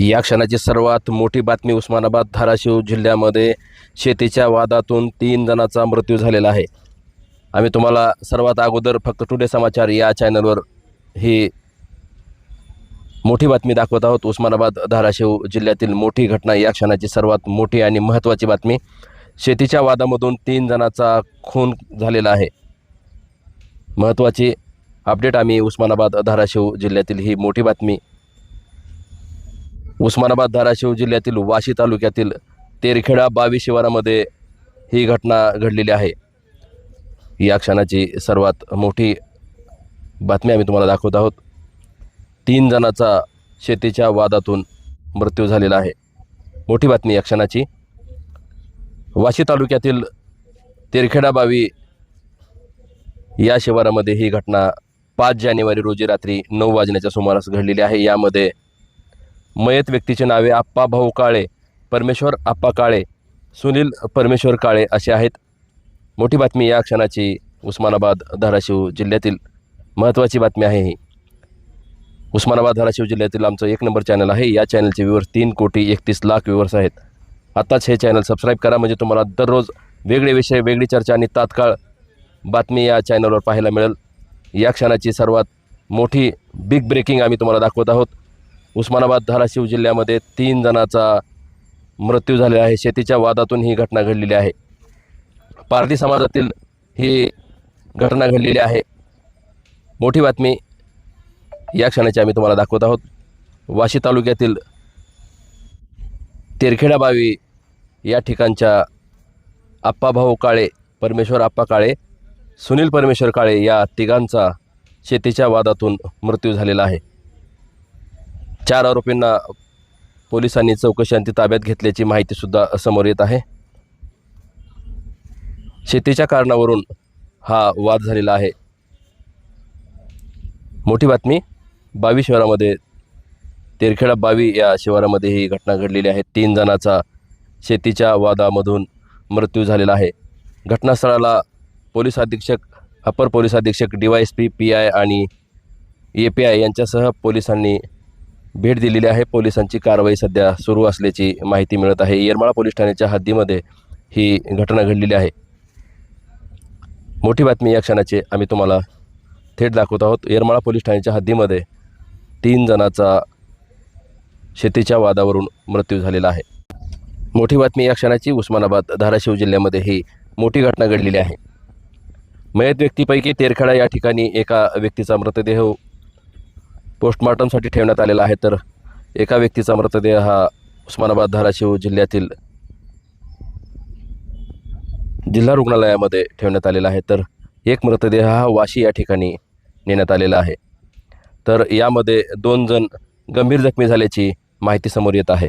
या क्षणाची सर्वात मोठी बातमी उस्मानाबाद धाराशिव जिल्ह्यामध्ये शेतीच्या वादातून तीन जणांचा मृत्यू झालेला आहे. आम्ही तुम्हाला सर्वात अगोदर फक्त टुडे समाचार या चॅनलवर ही मोठी बातमी दाखवत आहोत. उस्मानाबाद धाराशिव जिल्ह्यातील मोठी घटना या क्षणाची सर्वात मोठी आणि महत्त्वाची बातमी. शेतीच्या वादामधून तीन जणांचा खून झालेला आहे. महत्त्वाची अपडेट आम्ही उस्मानाबाद धाराशिव जिल्ह्यातील ही मोठी बातमी उस्मानाबाद धाराशिव जिल्ह्यातील वाशी तालुक्यातील तेरखेडा बावी शिवारामध्ये ही घटना घडलेली आहे. या क्षणाची सर्वात मोठी बातमी आम्ही तुम्हाला दाखवत आहोत. तीन जणाचा शेतीच्या वादातून मृत्यू झालेला आहे. मोठी बातमी या क्षणाची. वाशी तालुक्यातील तेरखेडा बावी या शिवारामध्ये ही घटना पाच जानेवारी रोजी रात्री नऊ वाजण्याच्या सुमारास घडलेली आहे. यामध्ये मयत व्यक्तीचे नावे आप्पा भाऊ काळे परमेश्वर आप्पा काळे सुनील परमेश्वर काळे असे आहेत. मोठी बातमी या क्षणाची उस्मानाबाद धाराशिव जिल्ह्यातील महत्त्वाची बातमी आहे ही. उस्मानाबाद धाराशिव जिल्ह्यातील आमचं एक नंबर चॅनल आहे. या चॅनलचे व्ह्यूवर्स तीन कोटी एकतीस लाख व्ह्यूवर्स आहेत. आत्ताच हे चॅनल सबस्क्राईब करा म्हणजे तुम्हाला दररोज वेगळे विषय वेगळी चर्चा आणि तात्काळ बातमी या चॅनलवर पाहायला मिळेल. या क्षणाची सर्वात मोठी बिग ब्रेकिंग आम्ही तुम्हाला दाखवत आहोत. उस्मानाबाद धाराशिव जिल्ह्यामध्ये तीन जणांचा मृत्यू झालेला आहे. शेतीच्या वादातून ही घटना घडलेली आहे. पारधी समाजातील ही घटना घडलेली आहे. मोठी बातमी या क्षणाची आम्ही तुम्हाला दाखवत आहोत. वाशी तालुक्यातील तेरखेडा बावी या ठिकाणच्या आप्पाभाऊ काळे परमेश्वर आप्पा काळे सुनील परमेश्वर काळे या तिघांचा शेतीच्या वादातून मृत्यू झालेला आहे. चार आरोपींना पोलिसांनी चौकशी अंती ताब्यात घेतल्याची माहितीसुद्धा समोर येत आहे. शेतीच्या कारणावरून हा वाद झालेला आहे. मोठी बातमी बावी शहरामध्ये तेरखेडा बावी या शिवारामध्ये ही घटना घडलेली आहे. तीन जणाचा शेतीच्या वादामधून मृत्यू झालेला आहे. घटनास्थळाला पोलीस अधीक्षक अपर पोलीस अधीक्षक D Y S P P I आणि ए पी आय यांच्यासह पोलिसांनी भेट दिलेली आहे. पोलिसांची कारवाई सध्या सुरू असल्याची माहिती मिळत आहे. येरमाळा पोलीस ठाण्याच्या हद्दीमध्ये ही घटना घडलेली आहे. मोठी बातमी या क्षणाची आम्ही तुम्हाला थेट दाखवत आहोत. येरमाळा पोलीस ठाण्याच्या हद्दीमध्ये तीन जणाचा शेतीच्या वादावरून मृत्यू झालेला आहे. मोठी बातमी या क्षणाची. उस्मानाबाद धाराशिव जिल्ह्यामध्ये ही मोठी घटना घडलेली आहे. मयत व्यक्तीपैकी तेरखेडा या ठिकाणी एका व्यक्तीचा मृतदेह पोस्टमॉर्टमसाठी ठेवण्यात आलेला आहे. तर एका व्यक्तीचा मृतदेह हा उस्मानाबाद धाराशिव जिल्ह्यातील जिल्हा रुग्णालयामध्ये ठेवण्यात आलेला आहे. तर एक मृतदेह हा वाशी या ठिकाणी नेण्यात आलेला आहे. तर यामध्ये दोन जण गंभीर जखमी झाल्याची माहिती समोर येत आहे.